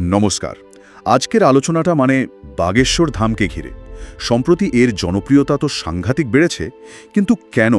নমস্কার। আজকের আলোচনাটা মানে বাগেশ্বর ধামকে ঘিরে। সম্প্রতি এর জনপ্রিয়তা তো সাংঘাতিক বেড়েছে, কিন্তু কেন?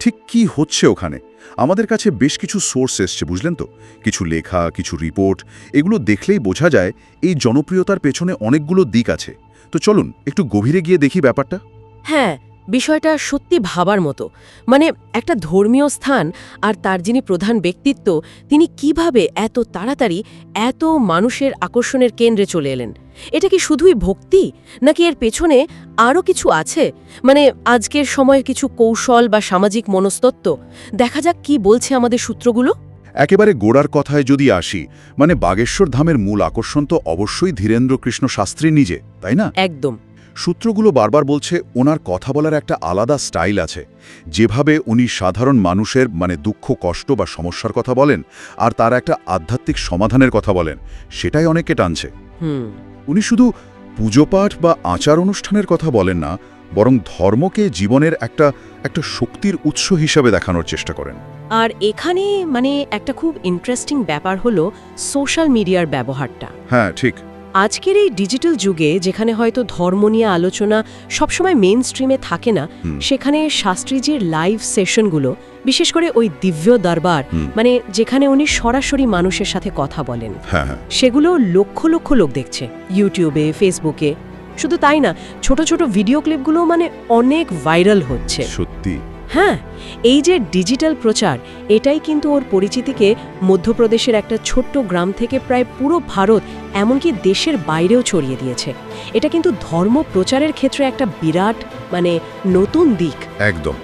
ঠিক কি হচ্ছে ওখানে? আমাদের কাছে বেশ কিছু সোর্স এসছে, বুঝলেন তো? কিছু লেখা, কিছু রিপোর্ট, এগুলো দেখলেই বোঝা যায় এই জনপ্রিয়তার পেছনে অনেকগুলো দিক আছে। তো চলুন, একটু গভীরে গিয়ে দেখি ব্যাপারটা। হ্যাঁ বিষয়টা সত্যি ভাবার মতো। মানে একটা ধর্মীয় স্থান আর তার যিনি প্রধান ব্যক্তিত্ব তিনি কীভাবে এত তাড়াতাড়ি এত মানুষের আকর্ষণের কেন্দ্রে চলে এলেন? এটা কি শুধুই ভক্তি? নাকি এর পেছনে আরও কিছু আছে? মানে আজকের সময়ে কিছু কৌশল বা সামাজিক মনস্তত্ত্ব? দেখা যাক কি বলছে আমাদের সূত্রগুলো। একেবারে গোড়ার কথায় যদি আসি মানে বাগেশ্বর ধামের মূল আকর্ষণ তো অবশ্যই ধীরেন্দ্র কৃষ্ণ শাস্ত্রী নিজে তাই না? একদম। সূত্রগুলো বারবার বলছে ওনার কথা বলার একটা আলাদা স্টাইল আছে। যেভাবে উনি সাধারণ মানুষের মানে দুঃখ কষ্ট বা সমস্যার কথা বলেন আর তার একটা আধ্যাত্মিক সমাধানের কথা বলেন সেটাই অনেকে টানছে। হুম। উনি শুধু পুজোপাঠ বা আচার অনুষ্ঠানের কথা বলেন না বরং ধর্মকে জীবনের একটা একটা শক্তির উৎস হিসাবে দেখানোর চেষ্টা করেন। আর এখানে মানে একটা খুব ইন্টারেস্টিং ব্যাপার হলো সোশ্যাল মিডিয়ার ব্যবহারটা। হ্যাঁ ঠিক। আজকের এই ডিজিটাল যুগে যেখানে হয়তো ধর্ম নিয়ে আলোচনা সবসময় মেন স্ট্রিমে থাকে না সেখানে শাস্ত্রীজির লাইভ সেশনগুলো বিশেষ করে ওই দিব্য দরবার মানে যেখানে উনি সরাসরি মানুষের সাথে কথা বলেন হ্যাঁ হ্যাঁ। সেগুলো লক্ষ লক্ষ লোক দেখছে ইউটিউবে ফেসবুকে শুধু তাই না ছোট ছোট ভিডিও ক্লিপগুলো মানে অনেক ভাইরাল হচ্ছে। সত্যি। হ্যাঁ এই যে ডিজিটাল প্রচার এটাই কিন্তু ওর পরিচিতিকে মধ্যপ্রদেশের একটা ছোট্ট গ্রাম থেকে প্রায় পুরো ভারত এমনকি দেশের বাইরেও ছড়িয়ে দিয়েছে। এটা কিন্তু ধর্ম প্রচারের ক্ষেত্রে একটা বিরাট মানে নতুন দিক। একদম।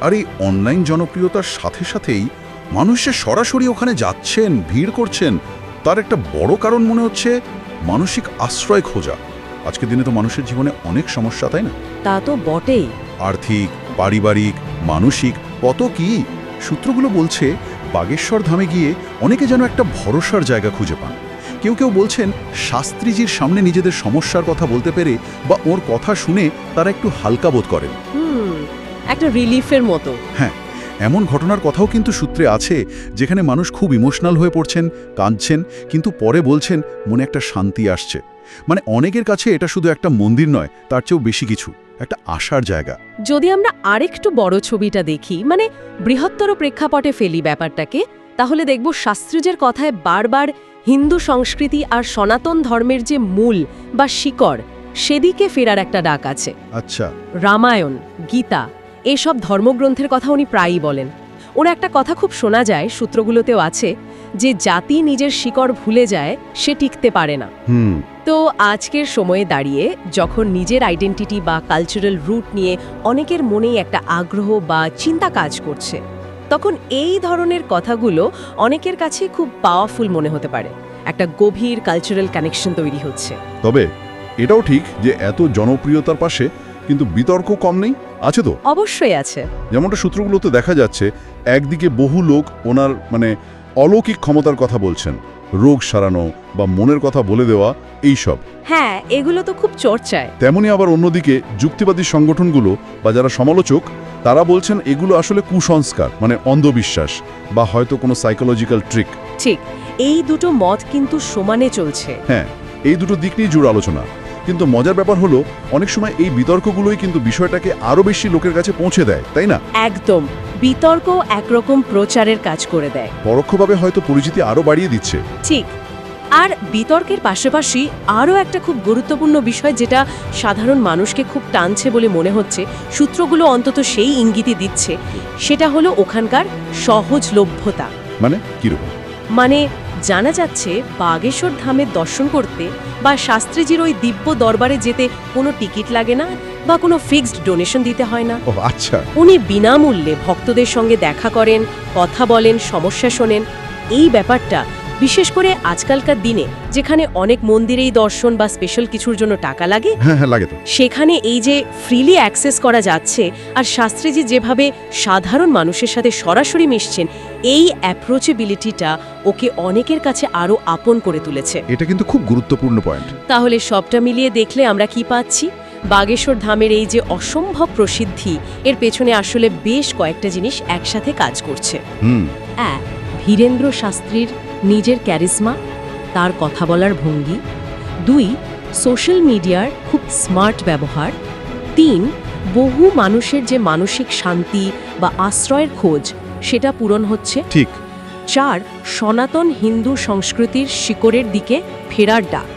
আর এই অনলাইন জনপ্রিয়তার সাথে সাথেই মানুষের সরাসরি ওখানে যাচ্ছেন ভিড় করছেন তার একটা বড় কারণ মনে হচ্ছে মানসিক আশ্রয় খোঁজা। আজকের দিনে তো মানুষের জীবনে অনেক সমস্যা তাই না? তা তো বটেই। আর্থিক পারিবারিক মানসিক কত কি সূত্রগুলো বলছে বাগেশ্বর ধামে গিয়ে অনেকে যেন একটা ভরসার জায়গা খুঁজে পান। কেউ কেউ বলছেন শাস্ত্রীজির সামনে নিজেদের সমস্যার কথা বলতে পেরে বা ওর কথা শুনে তারা একটু হালকা বোধ করেন। একটা রিলিফের মতো। হ্যাঁ এমন ঘটনার কথাও কিন্তু সূত্রে আছে যেখানে মানুষ খুব ইমোশনাল হয়ে পড়ছেন কাঁদছেন কিন্তু পরে বলছেন মনে একটা শান্তি আসছে। মানে অনেকের কাছে এটা শুধু একটা মন্দির নয় তার চেয়েও বেশি কিছু। একটা আশার জায়গা। যদি আমরা আরেকটু বড় ছবিটা দেখি মানে বৃহত্তর প্রেক্ষাপটে ফেলি ব্যাপারটাকে তাহলে দেখব শাস্ত্রীজের কথায় বারবার হিন্দু সংস্কৃতি আর সনাতন ধর্মের যে মূল বা শিকড় সেদিকে ফেরার একটা ডাক আছে। আচ্ছা। রামায়ণ গীতা এসব ধর্মগ্রন্থের কথা উনি প্রায়ই বলেন। ওর একটা কথা খুব শোনা যায় সূত্রগুলোতেও আছে যে জাতি নিজের শিকড় ভুলে যায় সে টিকতে পারে না। হুম। তো আজকের সময়ে দাঁড়িয়ে যখন নিজের আইডেন্টিটি বা কালচারাল রুট নিয়ে অনেকের মনেই একটা আগ্রহ বা চিন্তা কাজ করছে তখন এই ধরনের কথাগুলো অনেকের কাছে খুব পাওয়ারফুল মনে হতে পারে। একটা গভীর কালচারাল কানেকশন তৈরি হচ্ছে। তবে এটাও ঠিক যে এত জনপ্রিয়তার পাশে কিন্তু বিতর্ক কম নেই? আছে তো? অবশ্যই আছে। যেমনটা সূত্রগুলোতে দেখা যাচ্ছে একদিকে বহু লোক ওনার মানে অলৌকিক ক্ষমতার কথা বলছেন। রোগ সারানো বা মনের কথা বলে দেওয়া এই সব। হ্যাঁ এগুলো তো খুব চর্চায়। তেমনি আবার অন্যদিকে যুক্তিবাদী সংগঠনগুলো বা যারা সমালোচক তারা বলছেন এগুলো আসলে কুসংস্কার মানে অন্ধবিশ্বাস বা হয়তো কোনো সাইকোলজিক্যাল ট্রিক ঠিক এই দুটো মত কিন্তু সমানে চলছে। হ্যাঁ এই দুটো দিক নিয়ে জোর আলোচনা। কিন্তু মজার ব্যাপার হলো অনেক সময় এই বিতর্কগুলোই কিন্তু বিষয়টাকে আরও বেশি লোকের কাছে পৌঁছে দেয় তাই না? একদম। বিতর্ক একরকম প্রচারের কাজ করে দেয়। পরোক্ষভাবে হয়তো পরিচিতি আরও বাড়িয়ে দিচ্ছে। ঠিক। আর বিতর্কের পাশাপাশি আরও একটা খুব গুরুত্বপূর্ণ বিষয় যেটা সাধারণ মানুষকে খুব টানছে বলে মনে হচ্ছে সূত্রগুলো অন্তত সেই ইঙ্গিতই দিচ্ছে সেটা হলো ওখানকার সহজলভ্যতা। মানে কীরকম? মানে জানা যাচ্ছে বাগেশ্বর ধামের দর্শন করতে বা শাস্ত্রীজির ওই দিব্য দরবারে যেতে কোনো টিকিট লাগে না বা কোনো ফিক্সড ডোনেশন দিতে হয় না। ও আচ্ছা। উনি বিনামূল্যে ভক্তদের সঙ্গে দেখা করেন কথা বলেন সমস্যা শোনেন। এই ব্যাপারটা বিশেষ করে আজকালকার দিনে যেখানে অনেক মন্দিরেই দর্শন বা স্পেশাল কিছুর জন্য টাকা লাগে হ্যাঁ হ্যাঁ লাগে তো। সেখানে এই যে ফ্রিলি অ্যাক্সেস করা যাচ্ছে আর শাস্ত্রীজি যেভাবে সাধারণ মানুষের সাথে সরাসরি মিশছেন এই অ্যাপ্রোচেবিলিটিটা ওকে অনেকের কাছে আরও আপন করে তুলেছে। এটা কিন্তু খুব গুরুত্বপূর্ণ পয়েন্ট তাহলে সবটা মিলিয়ে দেখলে আমরা কি পাচ্ছি? বাগেশ্বর ধামের এই যে অসম্ভব প্রসিদ্ধি এর পেছনে আসলে বেশ কয়েকটা জিনিস একসাথে কাজ করছে। এক ধীরেন্দ্র শাস্ত্রীর নিজের ক্যারিসমা তার কথা বলার ভঙ্গি দুই সোশ্যাল মিডিয়ার খুব স্মার্ট ব্যবহার তিন বহু মানুষের যে মানসিক শান্তি বা আশ্রয়ের খোঁজ সেটা পূরণ হচ্ছে। ঠিক। চার সনাতন হিন্দু সংস্কৃতির শিকড়ের দিকে ফেরার ডাক।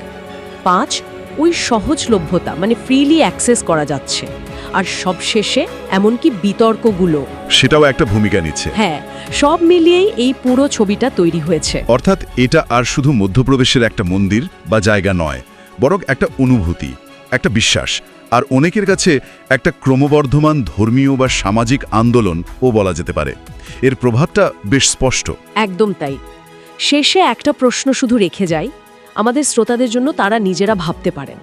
পাঁচ ওই সহজলভ্যতা মানে ফ্রিলি অ্যাক্সেস করা যাচ্ছে। আর সবশেষে এমনকি বিতর্কগুলো। সেটাও একটা ভূমিকা নিচ্ছে। হ্যাঁ সব মিলিয়েই এই পুরো ছবিটা তৈরি হয়েছে। অর্থাৎ এটা আর শুধু মধ্যপ্রদেশের একটা মন্দির বা জায়গা নয় বরং একটা অনুভূতি একটা বিশ্বাস আর অনেকের কাছে একটা ক্রমবর্ধমান ধর্মীয় বা সামাজিক আন্দোলন ও বলা যেতে পারে। এর প্রভাবটা বেশ স্পষ্ট। একদম তাই। শেষে একটা প্রশ্ন শুধু রেখে যাই আমাদের শ্রোতাদের জন্য তারা নিজেরা ভাবতে পারেন।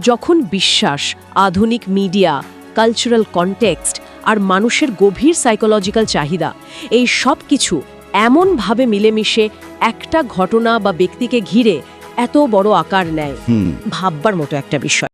যখন বিশ্বাস আধুনিক মিডিয়া কালচারাল কনটেক্সট আর মানুষের গভীর সাইকোলজিক্যাল চাহিদা এই সব কিছু এমনভাবে মিলেমিশে একটা ঘটনা বা ব্যক্তিকে ঘিরে এত বড় আকার নেয়। ভাববার মতো একটা বিষয়।